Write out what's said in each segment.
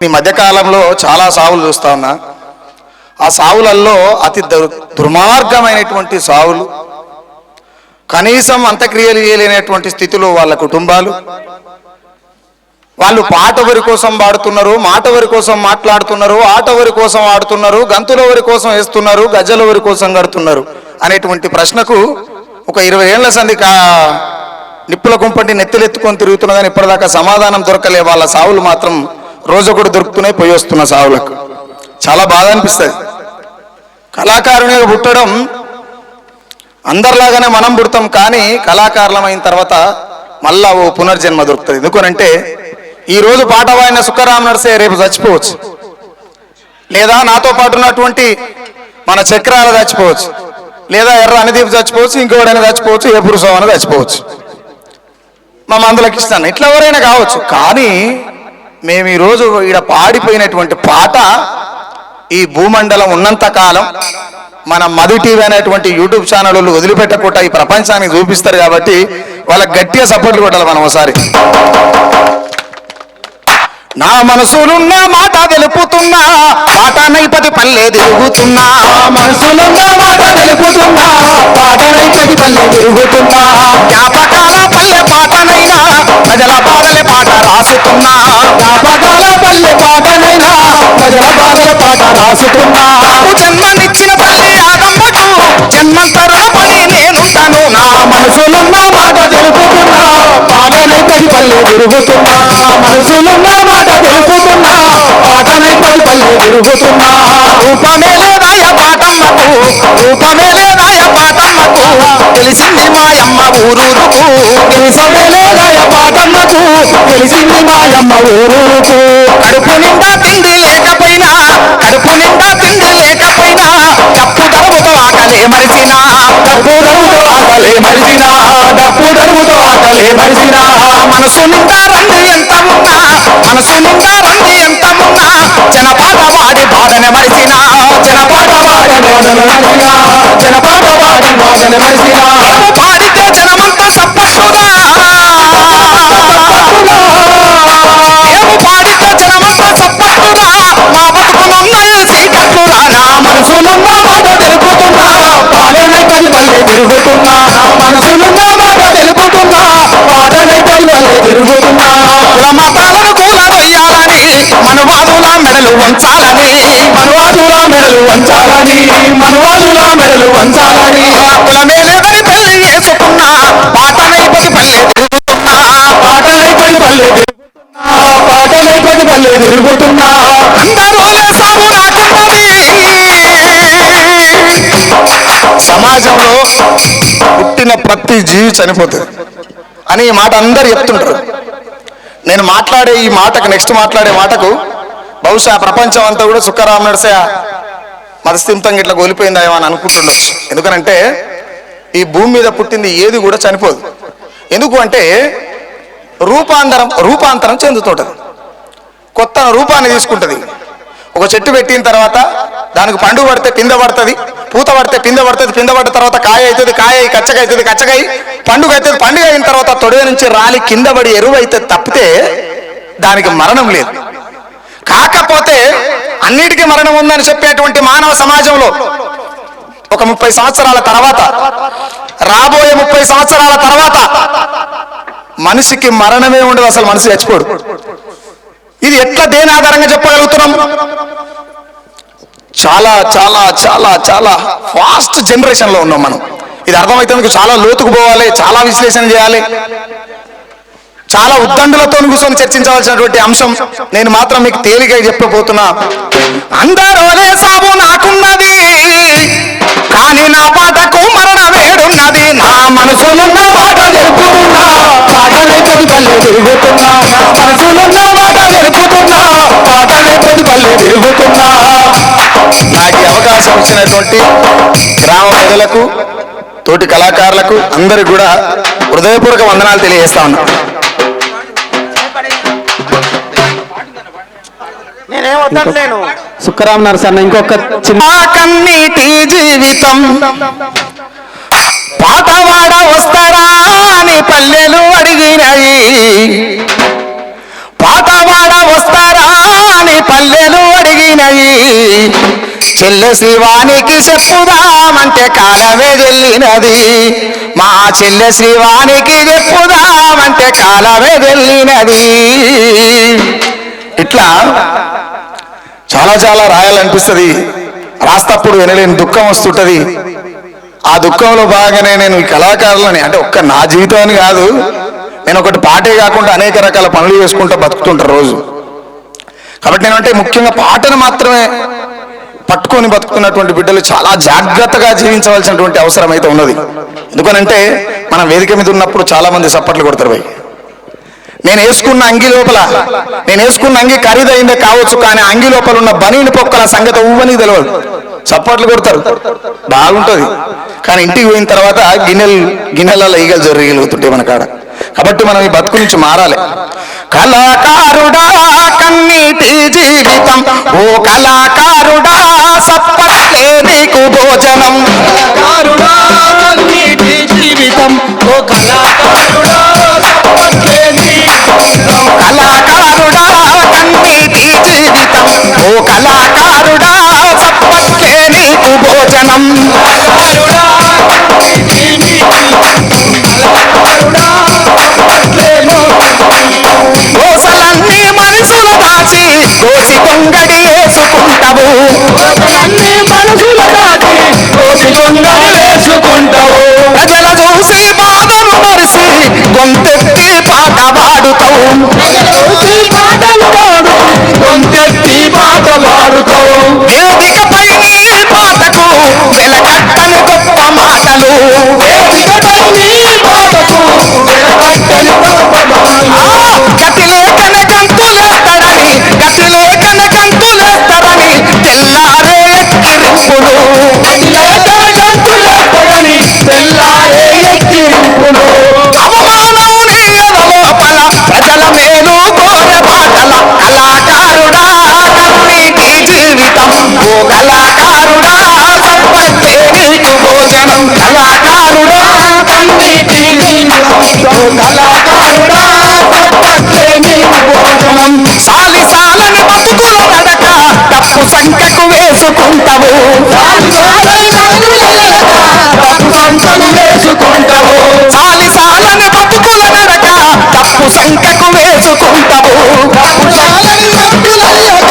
ఈ మధ్యకాలంలో చాలా సావులు చూస్తా ఉన్నా. ఆ సావులల్లో అతి దుర్- దుర్మార్గమైనటువంటి సావులు కనీసం అంత్యక్రియలు చేయలేనటువంటి స్థితిలో వాళ్ళ కుటుంబాలు. వాళ్ళు పాట వరి కోసం పాడుతున్నారు మాట వరి కోసం మాట్లాడుతున్నారు ఆట వరి కోసం ఆడుతున్నారు గంతుల వరి కోసం వేస్తున్నారు గజల వరి కోసం కడుతున్నారు అనేటువంటి ప్రశ్నకు ఒక ఇరవై ఏళ్ళ సంధి కా నిప్పుల కుంపటి నెత్తిలెత్తుకొని తిరుగుతున్నదని ఇప్పటిదాకా సమాధానం దొరకలే వాళ్ళ సావులు మాత్రం. రోజు ఒకటి దొరుకుతూనే పోయి వస్తున్న సావులకు. చాలా బాధ అనిపిస్తుంది. కళాకారునిగా పుట్టడం అందరిలాగానే మనం పుడతాం కానీ కళాకారులం అయిన తర్వాత మళ్ళా ఓ పునర్జన్మ దొరుకుతుంది. ఎందుకనంటే ఈరోజు పాట వాయిన సుఖరామ నర్సే రేపు చచ్చిపోవచ్చు. లేదా నాతో పాటు ఉన్నటువంటి మన చక్రాల చచ్చిపోవచ్చు. లేదా ఎర్ర అనిదీప్ చచ్చిపోవచ్చు ఇంకోడైనా చచ్చిపోవచ్చు ఏ పురుషం అని చచ్చిపోవచ్చు. మా మందులకు ఇస్తాను ఇట్లా ఎవరైనా కావచ్చు. కానీ మేము ఈరోజు ఈడ పాడిపోయినటువంటి పాట ఈ భూమండలం ఉన్నంత కాలం మన మధు టీవీ అనేటువంటి యూట్యూబ్ ఛానల్ వదిలిపెట్టకుండా ఈ ప్రపంచానికి చూపిస్తారు కాబట్టి వాళ్ళకి గట్టిగా సపోర్ట్లు కొట్టాలి మనం ఒకసారి. నా మనసులున్న మాట తెలుపుతున్నా పాట నైపతి పల్లె తిరుగుతున్నా. మనసులున్న మాట తెలుపుతున్నా పాటనైతది పల్లె తిరుగుతున్నా. రాసుకున్నా నా జ్ఞాపకాల పల్లె పాటనైనా ప్రజల బాధల పాట రాసుకున్నా జన్మనిచ్చిన తల్లి ఆదమ్మకు జన్మంతరో పని నేనుంటాను. నా మనసులున్న మాట తెలుపుతున్నా పాటనైతది పల్లె తిరుగుతున్నా. మనసులున్న మాట తెలుపుతున్నా పాటనైతది పల్లె తిరుగుతున్నా. రూపమే లేదాయ పాటమ్మకు రూపమే లేదాయ పాటమ్మకు తెలిసింది మాయమ్మ ఊరూరుకు. తెలిసలేదాయ పాటమ్మకు తెలిసింది మాయమ్మ ఊరుకు. కడుపు నిండా తిండి లేకపోయినా కడుపు నిండా తిండి లేకపోయినా డప్పు దరువుతో ఆకలే మరిచినా డప్పు దరువుతో ఆకలే మరిచినా డప్పు దరువుతో ఆకలే మరిచినా మనసు నిండా రండి ఎంత ఉన్నా మనసు నిండా రండి ఎంత ఉన్నా. జనపాట వాడి బాధనే మరిచినా జనపాట వాడి మోదన మరిచినా జనపాట వాడి మోదన మరిచినా తిరుగుతున్నా మనసులున్న మాట తెలుపుతున్నా పాటనై పది పల్లె తిరుగుతున్నా. కుల మతాలను కూలదొయ్యాలని మనువాదుల మెడలు వంచాలని మనవాదుల మెడలు వంచాలని మనవాదుల మెడలు వంచాలని. కులమే లేదని ప్రతి జీవి చనిపోతుంది అని ఈ మాట అందరు చెప్తుంటారు. నేను మాట్లాడే ఈ మాటకు నెక్స్ట్ మాట్లాడే మాటకు బహుశా ప్రపంచం అంతా కూడా సుఖరామ నరసయ మతస్థిమితంగా ఇట్లా కోల్పోయిందా ఏమో అని అనుకుంటుండొచ్చు. ఎందుకనంటే ఈ భూమి మీద పుట్టింది ఏది కూడా చనిపోదు. ఎందుకు అంటే రూపాంతరం రూపాంతరం చెందుతుంటుంది. కొత్త రూపాన్ని తీసుకుంటది. ఒక చెట్టు పెట్టిన తర్వాత దానికి పండు పడితే పింద పడుతుంది పూత పడితే పింద పడుతుంది పింద పడిన తర్వాత కాయ అవుతుంది కాయ అయి కచ్చగా అవుతుంది కచ్చగా పండుగ అవుతుంది పండుగ అయిన తర్వాత తొడవ నుంచి రాలి కింద పడి ఎరువు అయితే తప్పితే దానికి మరణం లేదు. కాకపోతే అన్నిటికీ మరణం ఉందని చెప్పేటువంటి మానవ సమాజంలో ఒక ముప్పై సంవత్సరాల తర్వాత రాబోయే ముప్పై సంవత్సరాల తర్వాత మనిషికి మరణమే ఉండదు అసలు మనిషి చచ్చిపోడు. ఇది ఎట్లా దేని ఆధారంగా చెప్పగలుగుతున్నాం? చాలా చాలా చాలా చాలా ఫాస్ట్ జనరేషన్లో ఉన్నాం మనం. ఇది అర్థమవుతుంది చాలా లోతుకు పోవాలి చాలా విశ్లేషణ చేయాలి. చాలా ఉద్దండులతో కూర్చొని చర్చించవలసినటువంటి అంశం నేను మాత్రం మీకు తేలిక చెప్పబోతున్నా. అందరోలే సాబు నాకున్నది. కానీ నా పాటకు మరణ వేడున్నది. నా మనసులున్న మాట నేర్పుతున్నా పాటలే పది పల్లె తిరుగుతున్నా. మనసులున్న మాట తెలుపుతున్నా పాటలే పది పల్లె తిరుగుతున్నా. నాకు అవకాశం ఇచ్చినటువంటి గ్రామ ప్రజలకు తోటి కళాకారులకు అందరికి కూడా హృదయపూర్వక వందనాలు తెలియజేస్తా ఉన్నా. నేనేమొద్దట్లేను సుఖరామ్ నరసన్న ఇంకొక చిన్న కన్నీటి జీవితం. పాతవాడ వస్తారా అని పల్లెలు అడిగినాయి. పాతవాడ వస్తారా అని పల్లెలు అడిగినాయి. చెల్లె శ్రీవానికి చెప్పుదామంటే కాలమే వెళ్ళినది మా చెల్లె శ్రీవానికి చెప్పుదామంటే కాలమే వెళ్ళినది ఇట్లా చాలా చాలా రాయాలనిపిస్తుంది. రాస్తప్పుడు వినలేని దుఃఖం వస్తుంటుంది. ఆ దుఃఖంలో బాగానే నేను ఈ కళాకారులని అంటే ఒక్క నా జీవితం అని కాదు నేను ఒకటి పాటే కాకుండా అనేక రకాల పనులు చేసుకుంటూ బతుకుతుంటా రోజు. కాబట్టి నేనంటే ముఖ్యంగా పాటను మాత్రమే పట్టుకొని బతుకుతున్నటువంటి బిడ్డలు చాలా జాగ్రత్తగా జీవించవలసినటువంటి అవసరం అయితే ఉన్నది. ఎందుకనంటే మనం వేదిక మీద ఉన్నప్పుడు చాలా మంది సప్పట్లు కొడతారు భయ్. నేను వేసుకున్న అంగి లోపల నేను వేసుకున్న అంగి ఖరీదైందే కావచ్చు కానీ అంగి లోపల ఉన్న బనీని పొక్కల సంగతి ఊవని తెలియదు చప్పట్లు కొడతారు. బాగుంటుంది. కానీ ఇంటికి పోయిన తర్వాత గిన్నెలు గిన్నెలలో ఈగలు జరగలుగుతుంటాయి మన కాడ. కాబట్టి మనం ఈ బతుకు నుంచి మారాలి. కళాకారుడా కన్నీటి జీవితం. ఓ కళాకారుడా సప్పట్లే నీకు భోజనం. కళాకారుడా కన్నీటి జీవితం. ఓ కళాకారుడా. కళాకారుడా కన్నీటి జీవితం ఓ కళాకారుడా సప్పట్లే నీకు భోజనం. వేసుకుంటావు సాలిసాలని వేసుకుంటావు. సాలి సాలని బతుకుల నడక తప్పు సంఖ్యకు వేసుకుంటావు తప్పు సాలని నడుములెల్లక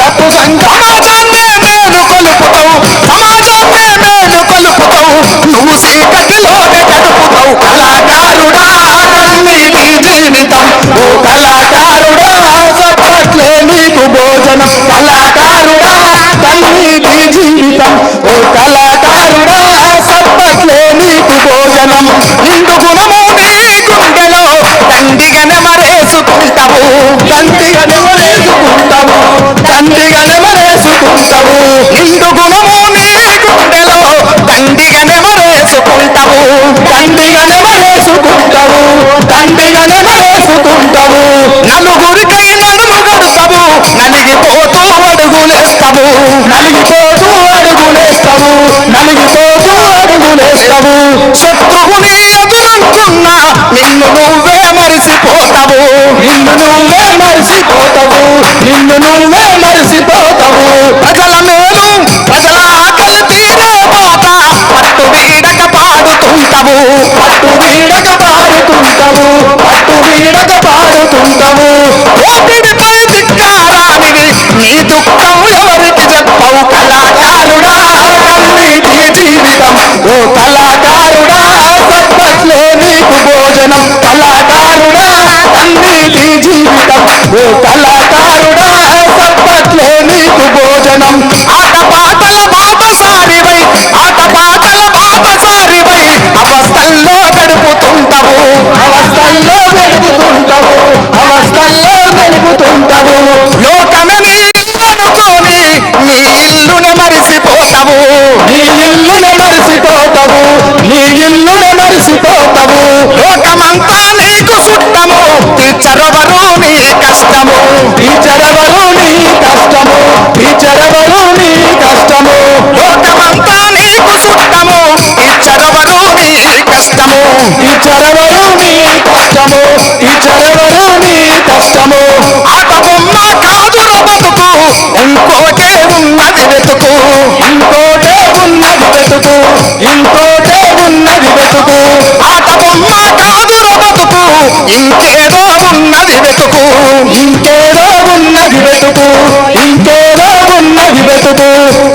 తప్పు సంచలు సమాజాన్ని మేలు కొలుపుతావు. సమాజాన్నే మేలు కొలుపుతావు నువ్వు చీకటిలోనే గడుపుతావు కళాకారుడా కన్నీటి జీవితం. ఓ కళాకారుడా సప్పట్లే నీకు భోజనం. కళా జీవితం. ఓ కళాకారుడా సప్పట్లే నీకు భోజనం శత్రువుని ఎదురంటున్నా నిన్ను నువ్వే మరిసిపోతావు నిన్ను నువ్వే మరిసిపోతావు నిన్ను నువ్వే మరిసిపోతావు ప్రజల మేలు ప్రజల ఆకలి తీరే బాట పట్టు వీడక పాడుతుంటావు పట్టు వీడక పాడుతుంటావు పట్టు వీడక పాడుతుంటావు ఓపిడిపై ధిక్కారానివి నీ దుఃఖం తీర్చరవరు నీ కష్టము టీచరెవరు నీ కష్టము టీచరెవరు నీ కష్టము. లోకమంతా నీకు ఈ తీర్చరవరు నీ కష్టము. టీచరెవరు నీ కష్టము టీచరెవరు నీ కష్టము. ఆట బొమ్మ కాదుర బతుకు ఇంకోటే ఉన్నది వెతుకు. ఇంకోటే ఉన్నది వెతుకు ఇంకోటే ఉన్నది వెతుకు. ఆట బొమ్మ కాదుర ఇంకేదో ఉన్నది వెతుకు. ఇంకేదో ఉన్నది వెతుకు. ఇంకేదో ఉన్నది వెతుకు.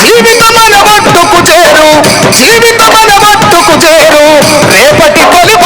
జీవితమన మట్టుకు చేరు. జీవితమన మట్టుకు చేరు. రేపటి తొలి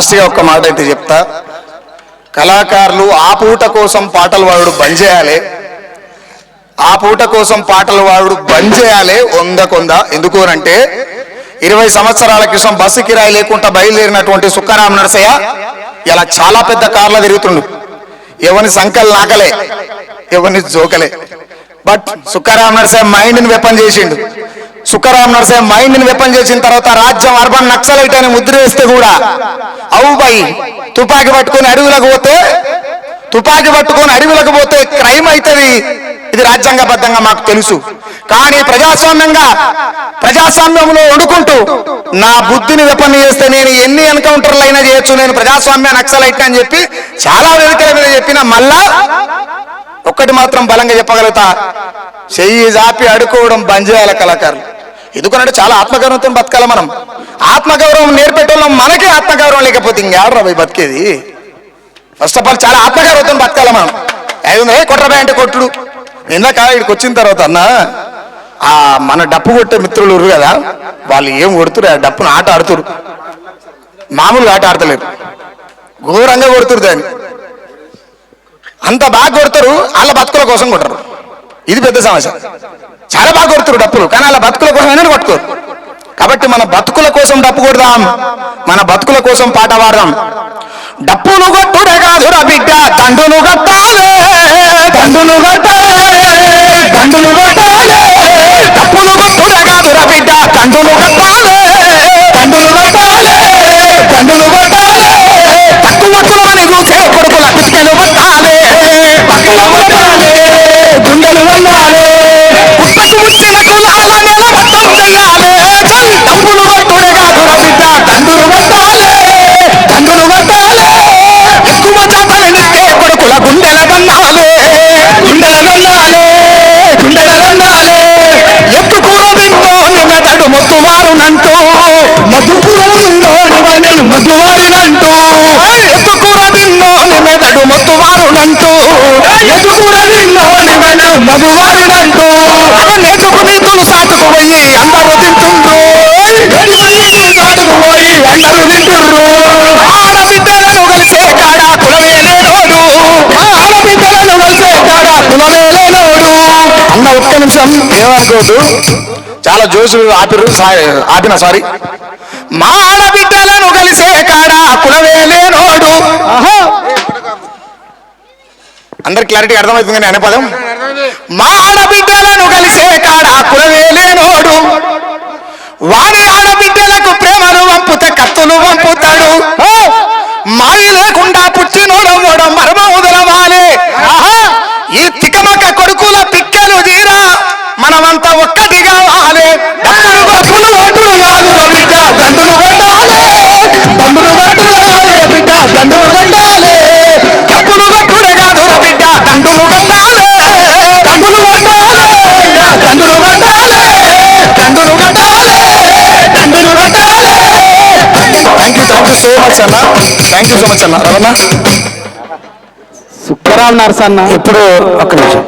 లాస్ట్ ఒక్క మాట అయితే చెప్తా. కళాకారులు ఆ పూట కోసం పాటలు వాడు బంద్ చేయాలి. ఆ పూట కోసం పాటలు వాడు బంద్ చేయాలి వంద కొంద. ఎందుకు అంటే ఇరవై సంవత్సరాల క్రితం బస్సు కిరాయి లేకుండా బయలుదేరినటువంటి సుఖరామ నరసయ్య ఇలా చాలా పెద్ద కార్లో తిరుగుతుండు. ఎవరిని సంకల్ నాకలే ఎవరిని జోకలే. బట్ సుఖరామ నరసయ్య మైండ్ని వెపన్ చేసిండు. సుఖరామ్ నర్సే మైండ్ని వెపన్ చేసిన తర్వాత రాజ్యం అర్బన్ నక్సలైట్ అని ముద్ర వేస్తే కూడా అవు తుపాకి పట్టుకొని అడవులకు పోతే తుపాకి పట్టుకొని అడవులకు పోతే క్రైమ్ అవుతుంది ఇది రాజ్యాంగబద్ధంగా మాకు తెలుసు. కానీ ప్రజాస్వామ్యంగా ప్రజాస్వామ్యంలో వండుకుంటూ నా బుద్ధిని వెపన్ చేస్తే నేను ఎన్ని ఎన్కౌంటర్లు అయినా చేయొచ్చు నేను ప్రజాస్వామ్య నక్సలైట్ అని చెప్పి చాలా వేదికల మీద చెప్పిన మళ్ళా ఒక్కటి మాత్రం బలంగా చెప్పగలుగుతా. చెయ్యి జాపి అడుకోవడం బంద్ చేయాలి కళాకారులు. ఎందుకంటే చాలా ఆత్మగౌరవంతో బతకాలి మనం. ఆత్మగౌరవం నేర్పేటోళ్ళం మనకే ఆత్మగౌరవం లేకపోతే ఇంకెవరు పోయి బతికేది? ఫస్ట్ ఆఫ్ ఆల్ చాలా ఆత్మగౌరవంతో బతకాలి మనం. ఏముంది కొట్టరాబాయ్ అంటే కొట్టుడు. ఇందాక ఇక్కడికి వచ్చిన తర్వాత అన్న ఆ మన డప్పు కొట్టే మిత్రులు ఉరు కదా వాళ్ళు ఏం కొడుతురు ఆ డప్పును ఆట ఆడుతురు మామూలుగా ఆట ఆడతలేరు. ఘోరంగా కొడుతురు దాన్ని. అంత బాగా కొడతారు వాళ్ళ బతుకుల కోసం కొట్టరు. ఇది పెద్ద సమస్య. చాలా బాగా కొడుతురు డప్పులు. కానీ అలా బతుకుల కోసం అయినా కొట్టుకోరు. కాబట్టి మన బతుకుల కోసం డప్పు కొడదాం. మన బతుకుల కోసం పాట పాడదాం. డప్పును కొట్టుడే కాదురా బిడ్డ దండును కట్టాలే. దండును కొట్టాలే. దండును కొట్టాలే. ఎదుగురలోని వనరు మధువారినంటూ నెట్టుకు నీతులు సాటుకు పోయి అందరూ తింటుండ్రు దాటుకు పోయి అందరూ వింటుర్రు ఆడబిడ్డలను కలిసే కాడ కులమే లేనోడు ఆడబిడ్డలను కలిసే కాడ కులమే లేనోడు. అన్న ఒక్క నిమిషం ఏమనుకోవద్దు చాలా జోసు ఆపిరు సా- ఆపిన సారీ. మా ఆడబిడ్డలను కలిసే కాడ కులమే లేనోడు. అందరి క్లారిటీ అర్థమవుతుంది కానీ అనే పదం మా ఆడబిడ్డలను కలిసే కాడ కులమే లేనోడు వారి ఆడబిడ్డలకు ప్రేమను వంపుతే కత్తులు వంపుతాడు. మాయి లేకుండా పుట్టినోడమ్మోడ మరమౌదల వాలే ఈ తికమక మచ్ అన్న. థ్యాంక్ యూ సో మచ్ అన్న. రవణ. సుక్కరామ్ నరసన్న ఇప్పుడు ఒక్క నిమిషం.